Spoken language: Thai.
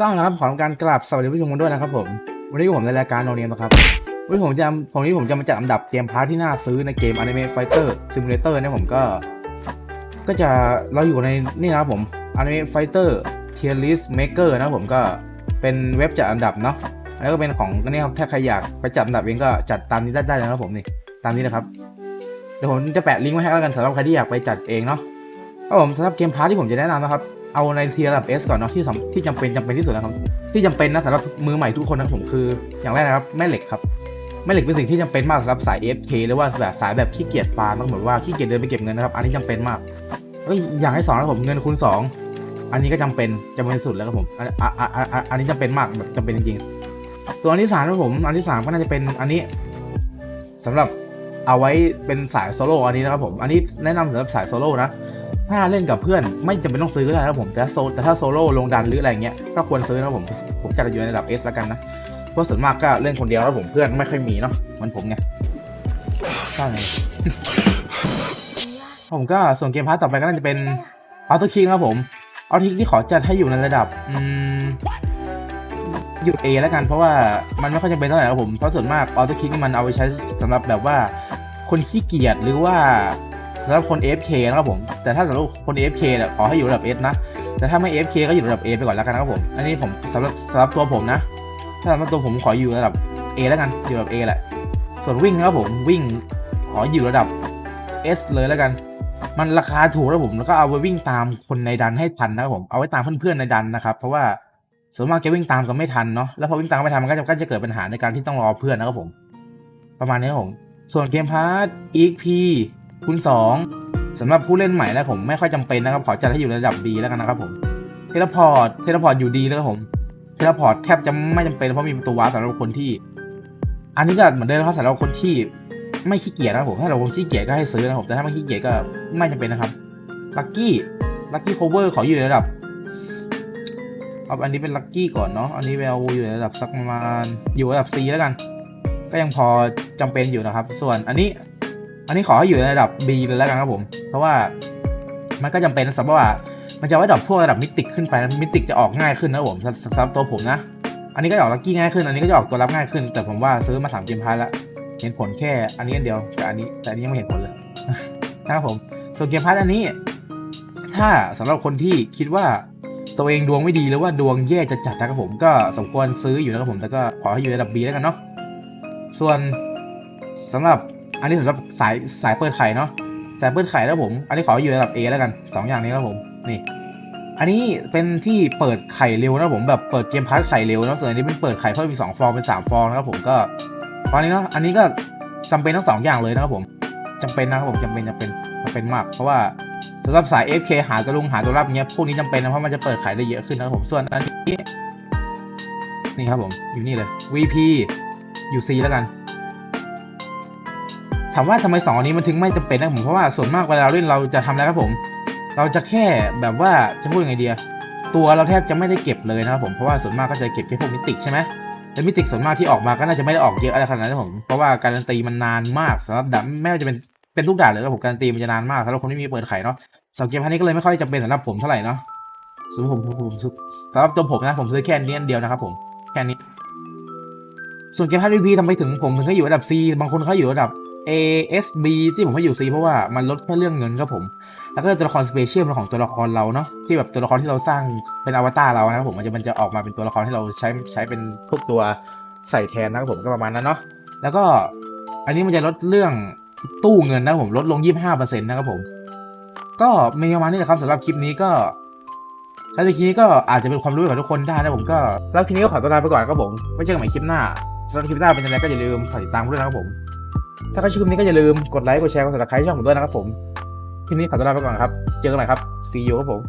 ก็นะครับขอทำการกราบสวัสดีผู้ชมกันด้วยนะครับผม วันนี้ผมในรายการโนเนียมนะครับวันนี้ผมจะผมนี้ผมจะมาจัดอันดับเกมพาร์ทที่น่าซื้อในเกม Anime Fighter Simulator เนี่ยผมก็ ก็จะเราอยู่ในนี่นะครับผม Anime Fighter Tier List Maker นะผมก็เป็นเว็บจัดอันดับเนาะแล้วก็เป็นของนี่ครับถ้าใครอยากไปจัดอันดับเองก็จัดตามนี้ได้ได้นะครับผมนี่ตามนี้นะครับ เดี๋ยวผมจะแปะลิงก์ไว้ให้แล้วกันสำหรับใครที่อยากไปจัดเองเนาะครับผมสำหรับเกมพาร์ทที่ผมจะแนะนำนะครับ เอาในเทียร์ระดับ S ก่อนเนาะที่สำที่จำเป็นจำเป็นที่สุดนะครับ ที่จำเป็นนะสำหรับมือใหม่ทุกคนนะผมคือ อย่างแรกนะครับแม่เหล็กครับแม่เหล็กเป็นสิ่งที่จำเป็นมากสำหรับสาย FK หรือว่าแบบสายแบบขี้เกียจฟาร์มต้องเหมือนว่าขี้เกียจเดินไปเก็บเงินนะครับ อันนี้จำเป็นมากเอ้ยอย่างที่สองนะผมเงินคูณสองอันนี้ก็จำเป็นจำเป็นสุดแล้วครับผมอันอันอันอันอันนี้จำเป็นมากแบบจำเป็นจริงๆส่วนอันที่สามนะผมอันที่สามก็น่าจะเป็นอันนี้สำหรับ เอาไว้เป็นสายโซโล่อันนี้นะครับผม อันนี้แนะนำสำหรับสายโซโล่นะ ถ้าเล่นกับเพื่อนไม่จำเป็นต้องซื้อก็ได้นะผม แต่โซแต่ถ้าโซโล่ลงดันหรืออะไรเงี้ย ก็ควรซื้อนะผม ผมจัดอยู่ในระดับ S แล้วกันนะ เพราะส่วนมากก็เล่นคนเดียวแล้วผมเพื่อนไม่ค่อยมีเนาะ มันผมไงใช่ผมก็ส่วนเกมพาร์ทต่อไปก็น่าจะเป็นออโตคิงครับผมออโตคิงที่ขอจัดให้อยู่ในระดับอืมหยุด A แล้วกันเพราะว่ามันไม่ค่อยจะเป็นเท่าไหร่ครับผม เพราะส่วนมากออโตคิงมันเอาไปใช้สำหรับแบบว่า คนขี้เกียจหรือว่าสำหรับคน FK นะครับผม แต่ถ้าสำหรับคน FK เนี่ยขอให้อยู่ระดับ S นะ แต่ถ้าไม่ FK ก็อยู่ระดับ A ไปก่อนแล้วกันนะครับผม อันนี้ผมสำหรับสำหรับตัวผมนะ ถ้าสำหรับตัวผมขออยู่ระดับ A แล้วกัน อยู่ระดับ A แหละ ส่วนวิ่งนะครับผม วิ่งขออยู่ระดับ S เลยแล้วกัน มันราคาถูกแล้วผม แล้วก็เอาไปวิ่งตามคนในดันให้ทันนะครับผม เอาไว้ตามเพื่อนๆในดันนะครับ เพราะว่าส่วนมากจะวิ่งตามกันไม่ทันเนาะ แล้วพอวิ่งตามไม่ทันมันก็จะก็จะเกิดปัญหาในการที่ต้องรอเพื่อนนะครับผม ประมาณนี้ครับผม ส่วนเกมพาร์ท EXP คูณ2สำหรับผู้เล่นใหม่แล้วผมไม่ค่อยจำเป็นนะครับ ขอจัดให้อยู่ระดับดีแล้วกันนะครับผมเทเลพอร์ตเทเลพอร์ตอยู่ดีแล้วครับผมเทเลพอร์ตแทบจะไม่จำเป็นเพราะมีประตูวาร์ปสำหรับคนที่ อันนี้ก็เหมือนเดิมครับสำหรับคนที่ไม่ขี้เกียจนะครับผม ถ้าเราคนขี้เกียจก็ให้ซื้อนะครับ แต่ถ้าไม่ขี้เกียจก็ไม่จำเป็นนะครับ ลัคกี้ ลัคกี้โคเวอร์ขออยู่ในระดับ เอาอันนี้เป็นลัคกี้ก่อนเนาะ อันนี้เป็นเอาอยู่ในระดับสักประมาณอยู่ระดับ C แล้วกัน ก็ยังพอ จำเป็นอยู่นะครับ ส่วนอันนี้อันนี้ขอให้อยู่ในระดับ B เลยแล้วกันครับผม เพราะว่ามันก็จำเป็นสำหรับว่ามันจะไว้ดรอปพวกระดับมิติขึ้นไปมิติจะออกง่ายขึ้นนะผมสำหรับตัวผมนะ อันนี้ก็ออกลักกี้ง่ายขึ้น อันนี้ก็จะออกตัวรับง่ายขึ้น แต่ผมว่าซื้อมาถามเกมพาร์ทแล้วเห็นผลแค่อันนี้อันเดียวแต่อันนี้แต่อันนี้ยังไม่เห็นผลเลยนะครับผม ส่วนเกมพาร์ทอันนี้ ถ้าสำหรับคนที่คิดว่าตัวเองดวงไม่ดีหรือว่าดวงแย่จะจัดนะครับผมก็สมควรซื้ออยู่นะครับผมแต่ก็ขอให้อยู่ในระดับ B แล้วกันเนาะส่วน สำหรับอันนี้สำหรับสายสายเปิดไข่เนาะสายเปิดไข่แล้วผม อันนี้ขออยู่ระดับ A แล้วกันสองอย่างนี้แล้วผมนี่ อันนี้เป็นที่เปิดไข่เร็วนะผมแบบเปิดเกมพาร์ทไข่เร็วนะส่วนอันนี้เป็นเปิดไข่เพิ่มอีกสองฟองเป็นสามฟองนะครับผมก็ตอนนี้เนาะอันนี้ก็จำเป็นทั้งสองอย่างเลยนะครับผมจำเป็นนะครับผมจำเป็นจำเป็นจำเป็นมาก เพราะว่าสำหรับสาย FK หาตัวลุงหาตัวรับเงี้ยพวกนี้จำเป็นนะเพราะมันจะเปิดไข่ได้เยอะขึ้นนะครับผมส่วนอันนี้นี่ครับผมอยู่นี่เลย VP อยู่ C แล้วกัน ถามว่าทำไมสองอันนี้มันถึงไม่จำเป็นนะผมเพราะว่าส่วนมากเวลาเราเล่นเราจะทำอะไรครับผม เราจะแค่แบบว่าจะพูดยังไงเดียตัวเราแทบจะไม่ได้เก็บเลยนะครับผมเพราะว่าส่วนมากก็จะเก็บแค่พวกมิติใช่ไหมแต่มิติส่วนมากที่ออกมาก็น่าจะไม่ได้ออกเยอะอะไรขนาดนั้นนะผมเพราะว่าการันตีมันนานมากสำหรับดับไม่ว่าจะเป็นเป็นทุกด่านเลยครับผมการันตีมันจะนานมากสำหรับคนที่มีเปิดไข่เนาะสำหรับเกมพันนี้ก็เลยไม่ค่อยจำเป็นสำหรับผมเท่าไหร่เนาะสำหรับผมผมผมสำหรับตัวผมนะผมซื้อแค่นี้เดียวนะครับผมแค่นี้ส่วนเกมพาร์ท VP ทำไมถึงผมถึงให้อยู่ระดับ C บางคนเขาอยู่ระดับ A S B ที่ผมให้อยู่ C เพราะว่ามันลดแค่เรื่องเงินครับผม แล้วก็ตัวละครสเปเชียลของตัวละครเราเนาะที่แบบตัวละครที่เราสร้างเป็นอวตารเรานะครับผมมันจะมันจะออกมาเป็นตัวละครที่เราใช้ใช้เป็นพวกตัวใส่แทนนะครับผมก็ประมาณนั้นเนาะแล้วก็อันนี้มันจะลดเรื่องตู้เงินนะครับผมลดลง 25%นะครับผม ก็มีประมาณนี้แหละครับสำหรับคลิปนี้ก็ถ้าคลิปนี้ก็อาจจะเป็นความรู้กับทุกคนได้นะผมก็แล้วคลิปนี้ก็ขอตัวลาไปก่อนครับผมไว้เจอกันใหม่คลิปหน้าสำหรับคลิปหน้าเป็นยังไงก็อย่าลืมฝากติดตามผมด้วยนะครับผม ถ้าใครชอบคลิปนี้ก็อย่าลืมกดไลค์ กดแชร์ กดติดตามช่องผมด้วยนะครับผม คลิปนี้ขอตัวลาไปก่อนครับ เจอกันใหม่ครับ see you ครับผม